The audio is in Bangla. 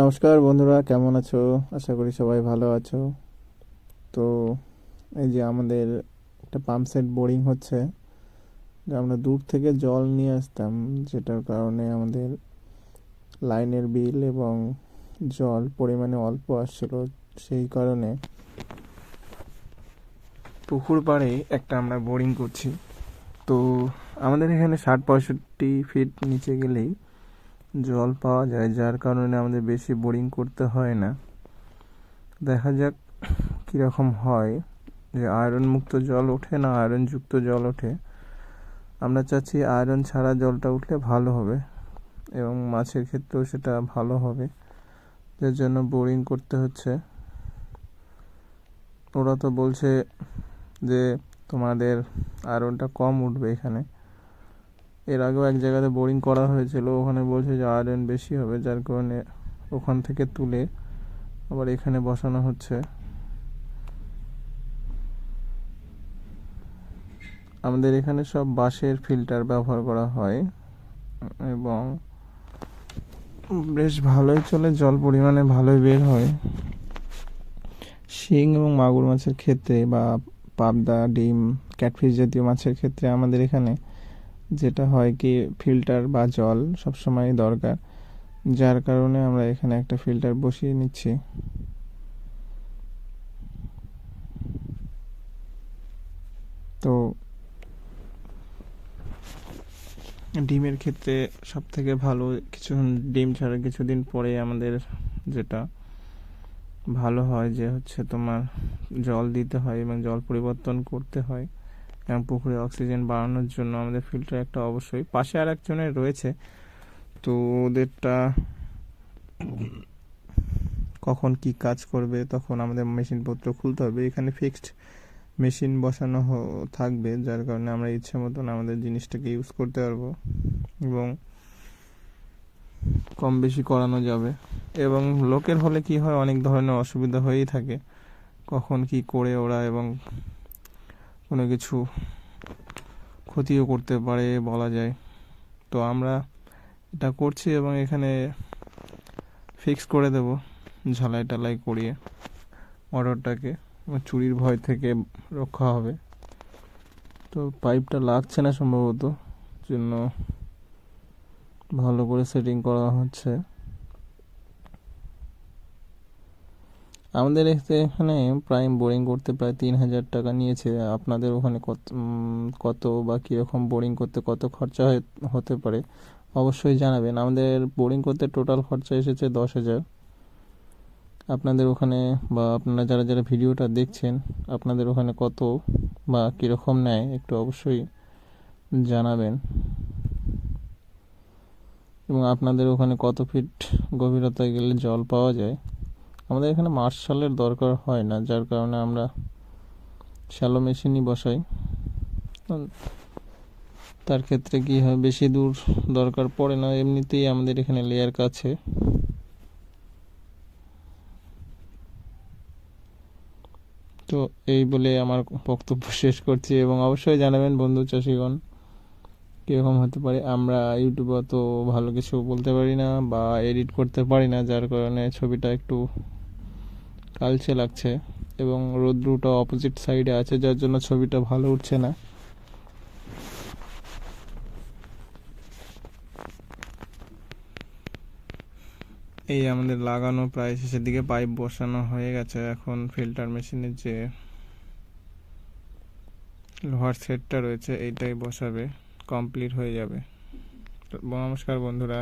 নমস্কার বন্ধুরা, কেমন আছো? আশা করি সবাই ভালো আছো। তো এই যে আমাদের একটা পাম্প সেট বোরিং হচ্ছে, যে আমরা দূর থেকে জল নিয়ে আসতাম, যেটার কারণে আমাদের লাইনের বিল এবং জল পরিমাণে অল্প আসছিল, সেই কারণে পুকুর পাড়ে একটা আমরা বোরিং করছি। তো আমাদের এখানে ষাট পঁয়ষট্টি ফিট নিচে গেলেই জল পাওয়া যায়, যার কারণে আমাদের বেশি বোরিং করতে হয় না। দেখা যাক কীরকম হয় যে আয়রন মুক্ত জল ওঠে না আয়রন যুক্ত জল ওঠে। আমরা চাচ্ছি আয়রন ছাড়া জলটা উঠলে ভালো হবে এবং মাছের ক্ষেত্রেও সেটা ভালো হবে। যার জন্য বোরিং করতে হচ্ছে। ওরা তো বলছে যে তোমাদের আয়রনটা কম উঠবে এখানে। এর আগেও এক জায়গাতে বোরিং করা হয়েছিল, ওখানে বলছে যে আয়রন বেশি হবে, যার কারণে ওখান থেকে তুলে আবার এখানে বসানো হচ্ছে। আমাদের এখানে সব বাঁশের ফিল্টার ব্যবহার করা হয় এবং বেশ ভালোই চলে, জল পরিমাণে ভালোই বের হয়। শিং এবং মাগুর মাছের ক্ষেত্রে বা পাবদা, ডিম, ক্যাটফিশ জাতীয় মাছের ক্ষেত্রে আমাদের এখানে যেটা হয় কি ফিল্টার বা জল সবসময় দরকার। যার কারণে আমরা এখানে একটা ফিল্টার বসিয়ে নিচ্ছি। তো ডিমের ক্ষেত্রে সব থেকে ভালো কিছু ডিম ছাড়া কিছুদিন পরে আমাদের যেটা ভালো হয় যে হচ্ছে তোমার জল দিতে হয় এবং জল পরিবর্তন করতে হয়। পুকুরে অক্সিজেন বাড়ানোর জন্য আমাদের ফিল্টার একটা অবশ্যই পাশে আর একজনের রয়েছে। তো ওদেরটা কখন কি কাজ করবে, তখন আমাদের মেশিনপত্র খুলতে হবে। এখানে ফিক্সড মেশিন বসানো থাকবে, যার কারণে আমরা ইচ্ছে মতন আমাদের জিনিসটাকে ইউজ করতে পারব এবং কম বেশি করানো যাবে। এবং লোকের হলে কি হয়, অনেক ধরনের অসুবিধা হয়েই থাকে। কখন কি করে ওরা এবং কোনো কিছু ক্ষতিও করতে পারে বলা যায়। তো আমরা এটা করছি এবং এখানে ফিক্স করে দেব ঝালাই টালাই করিয়ে অর্ডারটাকে চুরির ভয় থেকে রক্ষা হবে। তো পাইপটা লাগছে না সম্ভবত, জন্য ভালো করে সেটিং করা হচ্ছে। আমাদের এখানে প্রাইম বোরিং করতে প্রায় তিন হাজার টাকা নিয়েছে। আপনাদের ওখানে কত কত বা কীরকম বোরিং করতে কত খরচা হতে পারে অবশ্যই জানাবেন। আমাদের বোরিং করতে টোটাল খরচা এসেছে দশ হাজার। আপনাদের ওখানে বা আপনারা যারা যারা ভিডিওটা দেখছেন, আপনাদের ওখানে কত বা কীরকম নেয় একটু অবশ্যই জানাবেন। এবং আপনাদের ওখানে কত ফিট গভীরতায় গেলে জল পাওয়া যায়? আমাদের এখানে মার্শালের দরকার হয় না, যার কারণে আমরা শ্যালো মেশিনই বসাই। তার ক্ষেত্রে কি হয়, বেশি দূর দরকার পড়ে না, এমনিতেই আমাদের এখানে লেয়ার কাছে তো এই বলে আমার বক্তব্য শেষ করছি এবং অবশ্যই জানাবেন বন্ধু চাষিগণ, কীরকম হতে পারে। আমরা ইউটিউবে অত ভালো কিছু বলতে পারি না বা এডিট করতে পারি না, যার কারণে ছবিটা একটু কালচে লাগছে এবং রোদ্রুটা অপোজিট সাইডে আছে, যার জন্য ছবিটা ভালো উঠছে না। এই আমাদের লাগানো প্রায় শেষের দিকে পাইপ বসানো হয়ে গেছে। এখন ফিল্টার মেশিনের যে লোহার সেটটা রয়েছে, এইটাই বসাবে কমপ্লিট হয়ে যাবে। নমস্কার বন্ধুরা।